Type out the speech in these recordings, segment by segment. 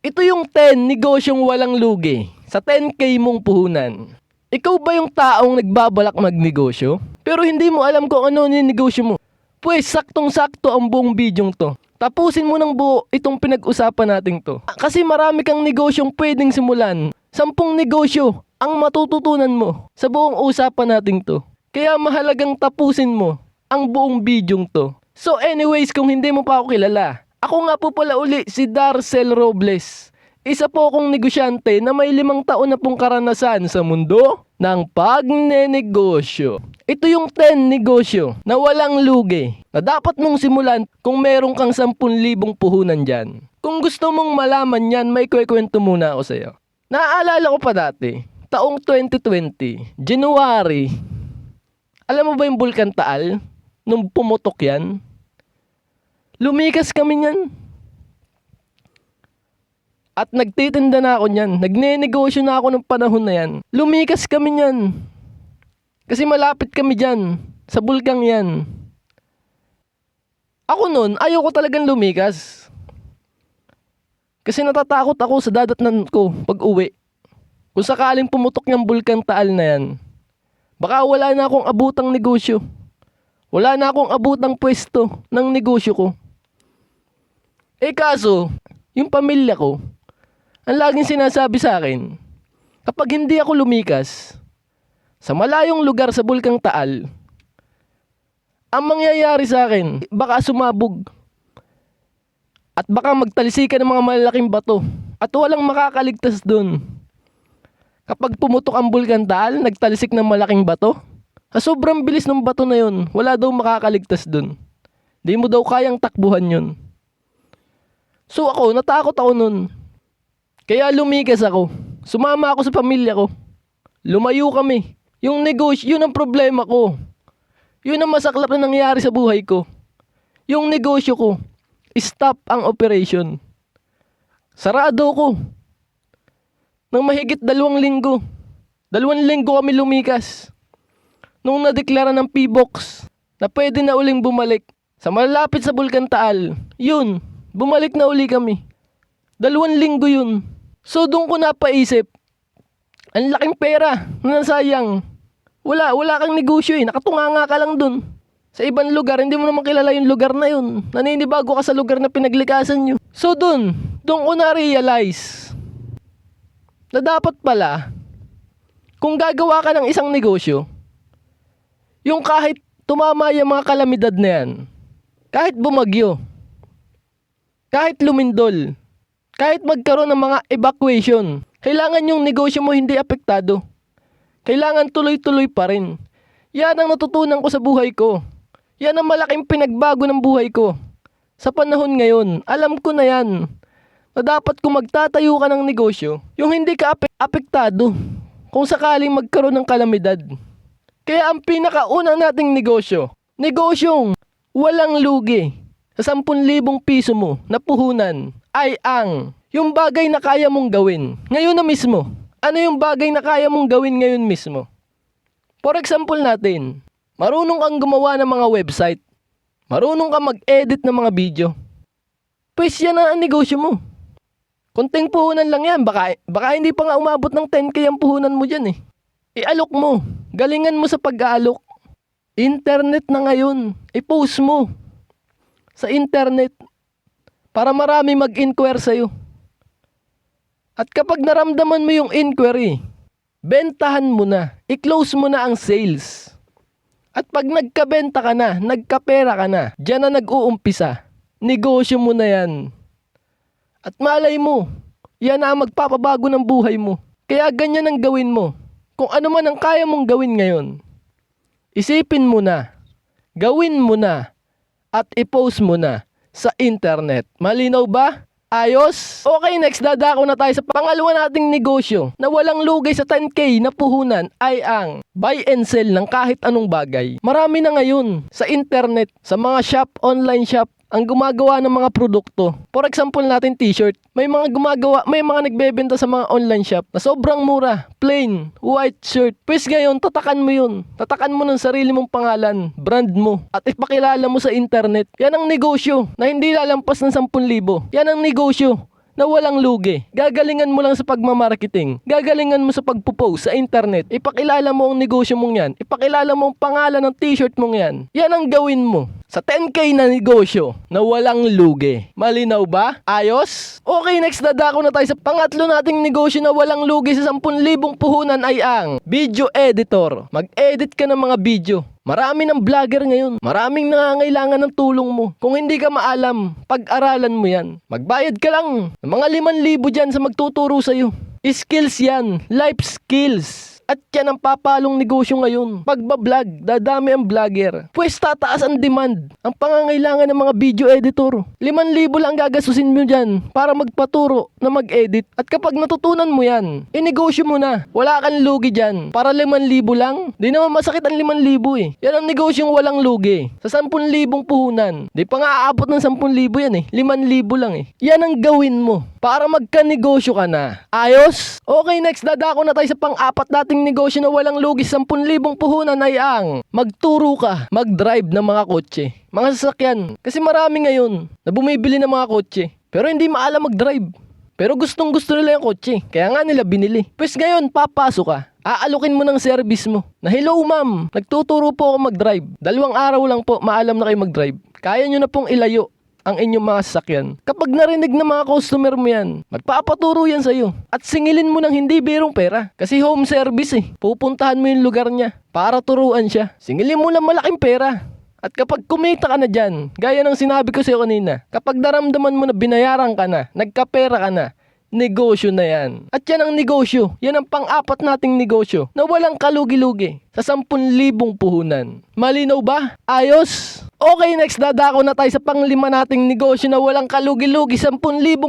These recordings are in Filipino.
Ito yung 10 negosyong walang lugi sa 10k mong puhunan. Ikaw ba yung taong nagbabalak magnegosyo? Pero hindi mo alam kung ano yung negosyo mo. Pues, saktong-sakto ang buong bidyong to. Tapusin mo ng buo itong pinag-usapan natin to. Kasi marami kang negosyong pwedeng simulan. Sampung negosyo ang matututunan mo sa buong usapan natin to. Kaya mahalagang tapusin mo ang buong bidyong to. So anyways, kung hindi mo pa ako kilala, ako nga po pala uli si Darcel Robles. Isa po akong negosyante na may limang taon na pong karanasan sa mundo ng pagnenegosyo. Ito yung 10 negosyo na walang lugi na dapat mong simulan kung meron kang 10,000 puhunan dyan. Kung gusto mong malaman yan, may kwekwento muna ako sa'yo. Naaalala ko pa dati, taong 2020, January, alam mo ba yung Bulkan Taal? Nung pumutok yan, lumikas kami niyan. At nagtitinda na ako niyan. Nagnenegosyo na ako ng panahon na yan. Lumikas kami niyan. Kasi malapit kami dyan. Sa bulkang yan. Ako nun, ayaw ko talagang lumikas. Kasi natatakot ako sa dadatnan ko pag uwi. Kung sakaling pumutok yung bulkan taal na yan, baka wala na akong abutang negosyo. Wala na akong abutang pwesto ng negosyo ko. Eh kaso, yung pamilya ko, ang laging sinasabi sa akin, kapag hindi ako lumikas, sa malayong lugar sa Bulkang Taal, ang mangyayari sa akin, baka sumabog. At baka magtalisikan ng mga malalaking bato. At walang makakaligtas doon. Kapag pumutok ang Bulkan Taal, nagtalisik ng malaking bato, sa sobrang bilis ng bato na yun, wala daw makakaligtas doon. Di mo daw kayang takbuhan yun. So ako, natakot ako nun. Kaya lumikas ako. Sumama ako sa pamilya ko. Lumayo kami. Yung negosyo, yun ang problema ko. Yun ang masaklap na nangyari sa buhay ko. Yung negosyo ko, stop ang operation. Sarado ko. Nang mahigit dalawang linggo. Dalawang linggo kami lumikas. Nung nadeklara ng P-Box na pwede na uling bumalik sa malapit sa Bulkan Taal, yun, bumalik na uli kami. Dalawang linggo yun. So doon ko napaisip, ang laking pera na nasayang. Wala, wala kang negosyo eh. Nakatunganga ka lang dun. Sa ibang lugar, hindi mo naman kilala yung lugar na yun. Naninibago ka sa lugar na pinaglikasan nyo. So dun, dun ko na-realize na dapat pala, kung gagawa ka ng isang negosyo, yung kahit tumama yung mga kalamidad na yan, kahit bumagyo, kahit lumindol, kahit magkaroon ng mga evacuation, kailangan yung negosyo mo hindi apektado. Kailangan tuloy-tuloy pa rin. Yan ang natutunan ko sa buhay ko. Yan ang malaking pinagbago ng buhay ko. Sa panahon ngayon, alam ko na yan. Na dapat kung magtatayo ka ng negosyo, yung hindi ka ape- apektado kung sakaling magkaroon ng kalamidad. Kaya ang pinakaunang nating negosyo, negosyong walang lugi sa 10,000 piso mo na puhunan ay ang yung bagay na kaya mong gawin ngayon na mismo. Ano yung bagay na kaya mong gawin ngayon mismo? For example natin, marunong kang gumawa ng mga website. Marunong kang mag-edit ng mga video. Pues yan ang negosyo mo. Konting puhunan lang yan. Baka, baka hindi pa nga umabot ng 10k ang puhunan mo dyan eh. Ialok mo. Galingan mo sa pag-aalok. Internet na ngayon. I-post mo. Sa internet. Para marami mag-inquire sa'yo. At kapag naramdaman mo yung inquiry, bentahan mo na. I-close mo na ang sales. At pag nagkabenta ka na, nagkapera ka na, dyan na nag-uumpisa. Negosyo mo na yan. At malay mo, yan na ang magpapabago ng buhay mo. Kaya ganyan ang gawin mo. Kung ano man ang kaya mong gawin ngayon, isipin mo na, gawin mo na, at i-post mo na sa internet. Malinaw ba? Ayos? Okay, next dadako na tayo sa pangalawa nating negosyo na walang lugay sa 10k na puhunan ay ang buy and sell ng kahit anong bagay. Marami na ngayon sa internet, sa mga shop, online shop, ang gumagawa ng mga produkto. For example natin t-shirt. May mga gumagawa, may mga nagbebenta sa mga online shop na sobrang mura. Plain, white shirt. Pwes ngayon, tatakan mo yun. Tatakan mo ng sarili mong pangalan, brand mo, at ipakilala mo sa internet. Yan ang negosyo na hindi lalampas ng 10,000. Yan ang negosyo na walang lugi. Gagalingan mo lang sa pagmamarketing. Gagalingan mo sa pagpo-post sa internet. Ipakilala mo ang negosyo mong yan. Ipakilala mo ang pangalan ng t-shirt mong yan. Yan ang gawin mo. Sa 10k na negosyo na walang lugi. Malinaw ba? Ayos? Okay, next dadako na tayo sa pangatlo nating negosyo na walang lugi sa 10,000 puhunan ay ang video editor. Mag-edit ka ng mga video. Marami ng vlogger ngayon. Maraming nangangailangan ng tulong mo. Kung hindi ka maalam, pag-aralan mo yan. Magbayad ka lang ng mga 5,000 dyan sa magtuturo sa'yo. Skills yan. Life skills. At yan ang papalong negosyo ngayon. Pagbablog, dadami ang vlogger. Pwes tataas ang demand. Ang pangangailangan ng mga video editor. 5,000 lang gagasusin mo dyan para magpaturo na mag-edit. At kapag natutunan mo yan, inegosyo mo na. Wala kang lugi dyan. Para 5,000 lang. Di naman masakit ang 5,000 eh. Yan ang negosyong walang lugi. Sa 10,000 puhunan. Di pa nga aabot ng 10,000 yan eh. 5,000 lang eh. Yan ang gawin mo para magka-negosyo ka na. Ayos? Okay, next dadako na tayo sa pang-apat nating negosyo na walang lugi 10,000 puhunan ay ang magturo ka mag-drive ng mga kotse. Mga sasakyan. Kasi marami ngayon na bumibili ng mga kotse. Pero hindi maalam mag-drive. Pero gustong gusto nila yung kotse. Kaya nga nila binili. Pues ngayon, papasok ka. Aalukin mo ng service mo. Na hello ma'am, nagtuturo po ako mag-drive. Dalawang araw lang po, maalam na kayo mag-drive. Kaya nyo na pong ilayo ang inyong mga sasakyan. Kapag narinig ng mga customer mo yan, magpapaturo yan sa'yo. At singilin mo ng hindi birong pera. Kasi home service eh. Pupuntahan mo yung lugar niya para turuan siya. Singilin mo ng malaking pera. At kapag kumita ka na dyan, gaya ng sinabi ko sa'yo kanina, kapag naramdaman mo na binayaran ka na, nagkapera ka na, negosyo na yan. At yan ang negosyo. Yan ang pang-apat nating negosyo na walang kalugi-lugi sa 10,000 puhunan. Malinaw ba? Ayos? Okay, next dadako na tayo sa panglima nating negosyo na walang kalugi-lugi 10,000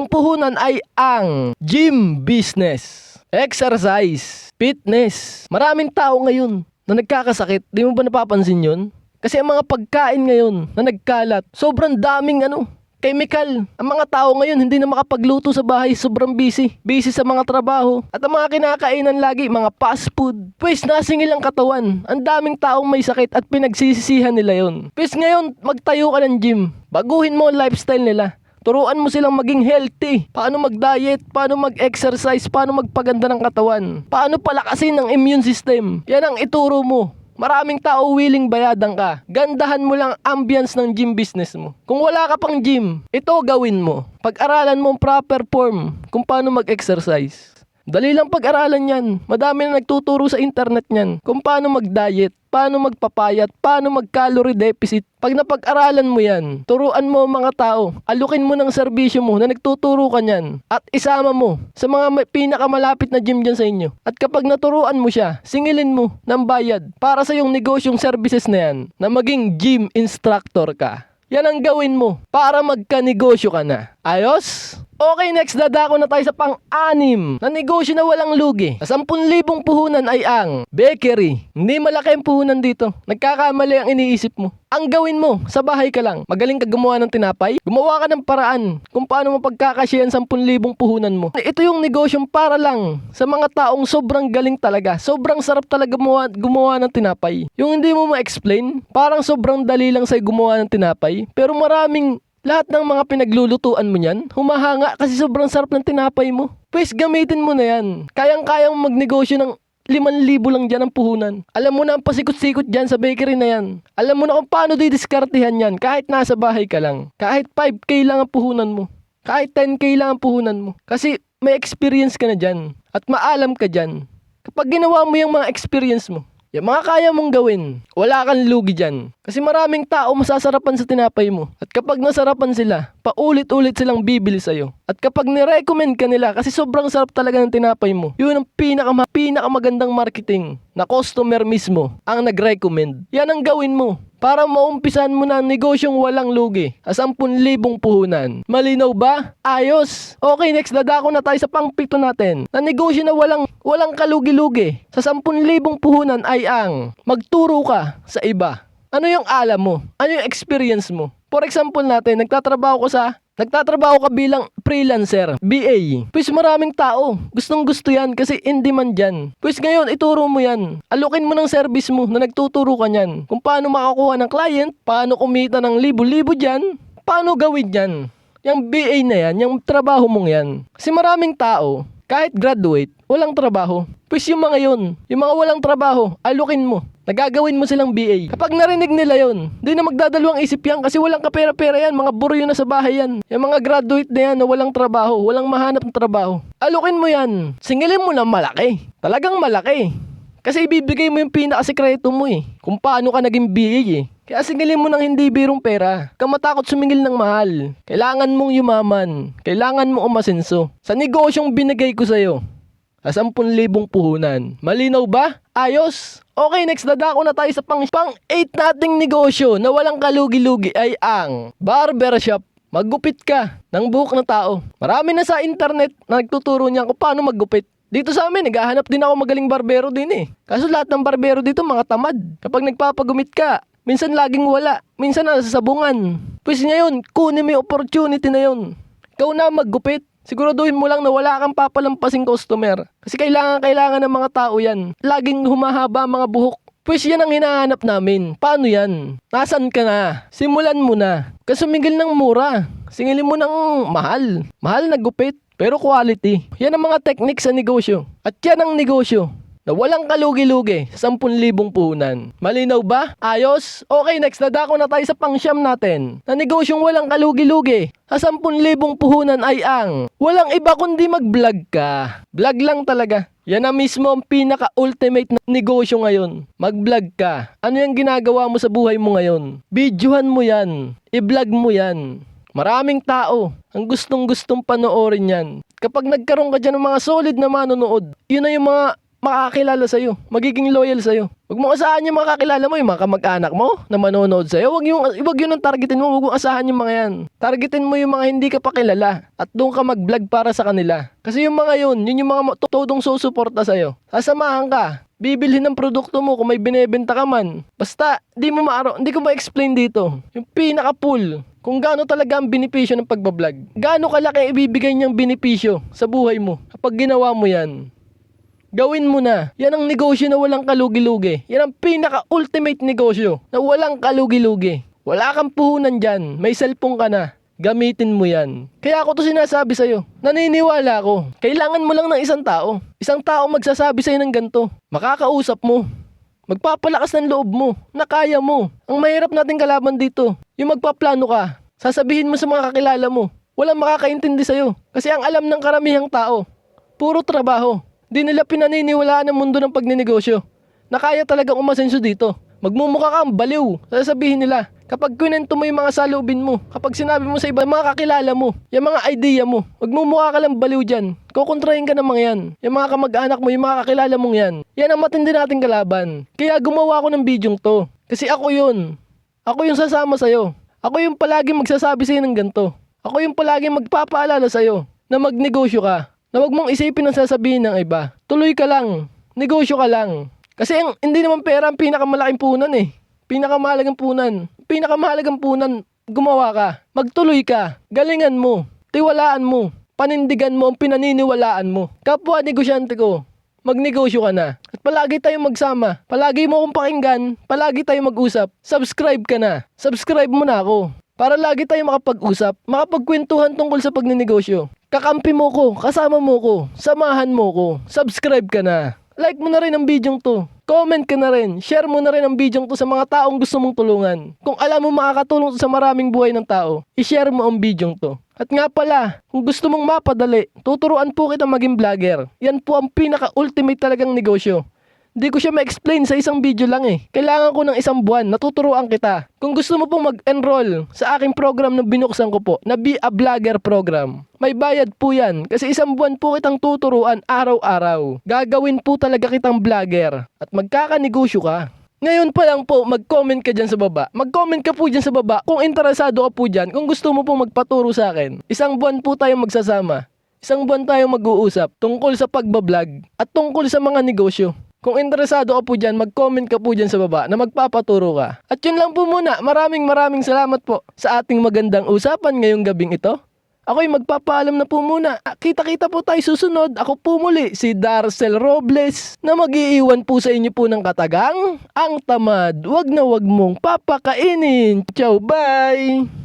puhunan ay ang gym business. Exercise, fitness. Maraming tao ngayon na nagkakasakit. Di mo ba napapansin yun? Kasi ang mga pagkain ngayon na nagkalat, sobrang daming ano, chemical. Ang mga tao ngayon hindi na makapagluto sa bahay, sobrang busy. Busy sa mga trabaho. At ang mga kinakainan lagi, mga fast food. Pwes nasingil ang katawan. Ang daming taong may sakit at pinagsisisihan nila yon. Pwes ngayon, magtayo ka ng gym. Baguhin mo ang lifestyle nila. Turuan mo silang maging healthy. Paano mag-diet, paano mag-exercise, paano magpaganda ng katawan. Paano palakasin ang immune system. Yan ang ituro mo. Maraming tao willing bayadan ka. Gandahan mo lang ambience ng gym business mo. Kung wala ka pang gym, ito gawin mo. Pag-aralan mo proper form kung paano mag-exercise. Dali lang pag-aralan yan. Madami na nagtuturo sa internet niyan kung paano mag-diet, paano magpapayat, paano mag-calorie deficit. Pag napag-aralan mo yan, turuan mo mga tao, alukin mo ng serbisyo mo na nagtuturo ka niyan at isama mo sa mga pinakamalapit na gym dyan sa inyo. At kapag naturuan mo siya, singilin mo ng bayad para sa yung negosyong services na yan na maging gym instructor ka. Yan ang gawin mo para magka-negosyo ka na. Ayos? Okay, next dadako na tayo sa pang-anim na negosyo na walang lugi. Sa 10,000 puhunan ay ang bakery. Hindi malaki ang puhunan dito. Nagkakamali ang iniisip mo. Ang gawin mo, sa bahay ka lang. Magaling ka gumawa ng tinapay. Gumawa ka ng paraan kung paano mo pagkakasyahan 10,000 puhunan mo. Ito yung negosyong para lang sa mga taong sobrang galing talaga. Sobrang sarap talaga gumawa, gumawa ng tinapay. Yung hindi mo ma-explain, parang sobrang dali lang sa'yo gumawa ng tinapay. Pero maraming lahat ng mga pinaglulutuan mo niyan, humahanga kasi sobrang sarap ng tinapay mo. Pwes gamitin mo na yan. Kayang-kayang magnegosyo ng 5,000 lang dyan ang puhunan. Alam mo na ang pasikot-sikot dyan sa bakery na yan. Alam mo na kung paano didiskartehan yan kahit nasa bahay ka lang. Kahit 5K lang ang puhunan mo. Kahit 10K lang ang puhunan mo. Kasi may experience ka na dyan. At maalam ka dyan. Kapag ginawa mo yung mga experience mo, yung mga kaya mong gawin, wala kang lugi dyan. Kasi maraming tao masasarapan sa tinapay mo. At kapag nasarapan sila, paulit-ulit silang bibili sa'yo. At kapag nirecommend ka nila, kasi sobrang sarap talaga ng tinapay mo, yun ang pinaka, pinakamagandang marketing na customer mismo ang nag-recommend. Yan ang gawin mo para maumpisan mo na ang negosyong walang lugi sa 10,000 puhunan. Malinaw ba? Ayos! Okay, next dadako na tayo sa pangpito natin. Na negosyo na walang, walang kalugi-lugi sa 10,000 puhunan ay ang magturo ka sa iba. Ano yung alam mo? Ano yung experience mo? For example natin, nagtatrabaho ko sa Nagtatrabaho ka bilang freelancer, BA. Pues maraming tao, gustong gusto yan kasi in demand yan. Pues ngayon, ituro mo yan. Alukin mo ng service mo na nagtuturo ka niyan. Kung paano makakuha ng client, paano kumita ng libo-libo dyan, paano gawin yan. Yung BA na yan, yung trabaho mong yan. Kasi maraming tao, kahit graduate, walang trabaho. Pues yung mga yun, yung mga walang trabaho, alukin mo. Nagagawin mo silang BA. Kapag narinig nila yon, di na magdadalawang isip yan kasi walang kapera-pera yan, mga buryo na sa bahay yan. Yung mga graduate na yan na walang trabaho, walang mahanap ng trabaho. Alukin mo yan. Singilin mo na malaki. Talagang malaki. Kasi ibibigay mo yung pinakasikreto mo eh. Kung paano ka naging BA eh. Kaya singilin mo ng hindi birong pera. Ka matakot sumingil ng mahal. Kailangan mong yumaman. Kailangan mo umasenso. Sa negosyong binigay ko sa'yo. Sa 10,000 puhunan. Malinaw ba? Ayos. Okay, next dadako na tayo sa pang, pang 8 nating negosyo na walang kalugi-lugi ay ang barbershop. Maggupit ka ng buhok ng tao. Marami na sa internet na nagtuturo niyan kung paano maggupit. Dito sa amin, naghahanap din ako magaling barbero din eh. Kaso lahat ng barbero dito mga tamad. Kapag nagpapagumit ka, minsan laging wala. Minsan nasa sabungan. Pues ngayon, kunin mo yung opportunity na yun. Ikaw na maggupit. Siguraduhin mo lang na wala kang papalampasing customer. Kasi kailangan kailangan ng mga tao yan. Laging humahaba mga buhok. Pues yan ang hinahanap namin. Paano yan? Nasaan ka na? Simulan mo na. Kasi sumigil ng mura. Singilin mo ng mahal. Mahal na gupit. Pero quality. Yan ang mga technique sa negosyo. At yan ang negosyo na walang kalugi-lugi sa 10,000 puhunan. Malinaw ba? Ayos? Okay, next dadako na tayo sa pangsyam natin. Na negosyong walang kalugi-lugi sa 10,000 puhunan ay ang walang iba kundi mag-vlog ka. Vlog lang talaga. Yan na mismo ang pinaka-ultimate na negosyo ngayon. Mag-vlog ka. Ano yung ginagawa mo sa buhay mo ngayon? Videohan mo yan. I-vlog mo yan. Maraming tao ang gustong-gustong panoorin yan. Kapag nagkaroon ka dyan ng mga solid na manonood, yun na yung mga makakilala sa'yo, magiging loyal sa'yo. Huwag mo asahan yung makakilala mo, yung mga kamag-anak mo na manonood sa'yo. Huwag yung, huwag yun ang targetin mo, huwag mo asahan yung mga yan. Targetin mo yung mga hindi ka pa kilala at doon ka mag-vlog para sa kanila. Kasi yung mga yun, yun yung mga todong susuporta sa'yo. Sasamahan ka, bibilhin ng produkto mo kung may binebenta ka man. Basta, di mo maaro, hindi ko ma-explain dito. Yung pinaka-pool, kung gaano talaga ang benepisyo ng pagbablog. Gaano kalaki ibibigay niyang benepisyo sa buhay mo kapag ginawa mo yan. Gawin mo na. Yan ang negosyo na walang kalugi-lugi. Yan ang pinaka-ultimate negosyo na walang kalugi-lugi. Wala kang puhunan dyan. May cellphone ka na. Gamitin mo yan. Kaya ako to sinasabi sa'yo. Naniniwala ako. Kailangan mo lang ng isang tao. Isang tao magsasabi sa'yo ng ganito. Makakausap mo. Magpapalakas ng loob mo. Na kaya mo. Ang mahirap nating kalaban dito. Yung magpaplano ka. Sasabihin mo sa mga kakilala mo. Walang makakaintindi sa'yo. Kasi ang alam ng karamihang tao. Puro trabaho. Di nila pinaniniwalaan ang mundo ng pagninegosyo. Na kaya talagang umasenso dito. Magmumukha kang baliw. Sasabihin nila. Kapag kwento mo yung mga salubin mo, kapag sinabi mo sa iba, mga kakilala mo, yung mga idea mo, magmumukha ka lang baliw dyan. Kukontrahin ka ng mga yan. Yung mga kamag-anak mo, yung mga kakilala mong yan. Yan ang matindi nating kalaban. Kaya gumawa ako ng bidyong to. Kasi ako yun. Ako yung sasama sa'yo. Ako yung palagi magsasabi sa'yo ng ganito. Ako yung palagi magpapaalala sa'yo na magnegosyo ka. Na wag mong isipin ang sasabihin ng iba. Tuloy ka lang. Negosyo ka lang. Kasi ang, hindi naman pera ang pinakamalaking punan eh. Pinakamahalagang punan. Pinakamahalagang punan, gumawa ka. Magtuloy ka. Galingan mo. Tiwalaan mo. Panindigan mo ang pinaniniwalaan mo. Kapwa negosyante ko, magnegosyo ka na. At palagi tayong magsama. Palagi mo akong pakinggan. Palagi tayong mag-usap. Subscribe ka na. Subscribe mo na ako. Para lagi tayong makapag-usap, makapagkwentuhan tungkol sa pagninegosyo. Kakampi mo ko, kasama mo ko, samahan mo ko, subscribe ka na. Like mo na rin ang bidyong to. Comment ka na rin. Share mo na rin ang bidyong to sa mga taong gusto mong tulungan. Kung alam mo makakatulong to sa maraming buhay ng tao, i-share mo ang bidyong to. At nga pala, kung gusto mong mapadali, tuturuan po kita maging vlogger. Yan po ang pinaka-ultimate talagang negosyo. Hindi ko siya ma-explain sa isang video lang eh. Kailangan ko ng isang buwan, natuturuan kita. Kung gusto mo pong mag-enroll sa aking program na binuksan ko po, na Be a Vlogger program, may bayad po yan. Kasi isang buwan po kitang tuturuan araw-araw. Gagawin po talaga kitang vlogger. At magkakanegosyo ka. Ngayon pa lang po, mag-comment ka dyan sa baba. Mag-comment ka po dyan sa baba kung interesado ka po dyan, kung gusto mo po magpaturo sa akin. Isang buwan po tayong magsasama. Isang buwan tayong mag-uusap tungkol sa pagbablog at tungkol sa mga negosyo. Kung interesado ka po dyan, mag-comment ka po dyan sa baba na magpapaturo ka. At yun lang po muna. Maraming maraming salamat po sa ating magandang usapan ngayong gabing ito. Ako'y magpapaalam na po muna. Kita-kita po tayo susunod. Ako po muli, si Darcel Robles, na mag-iiwan po sa inyo po ng katagang, ang tamad, wag na wag mong papakainin. Ciao, bye!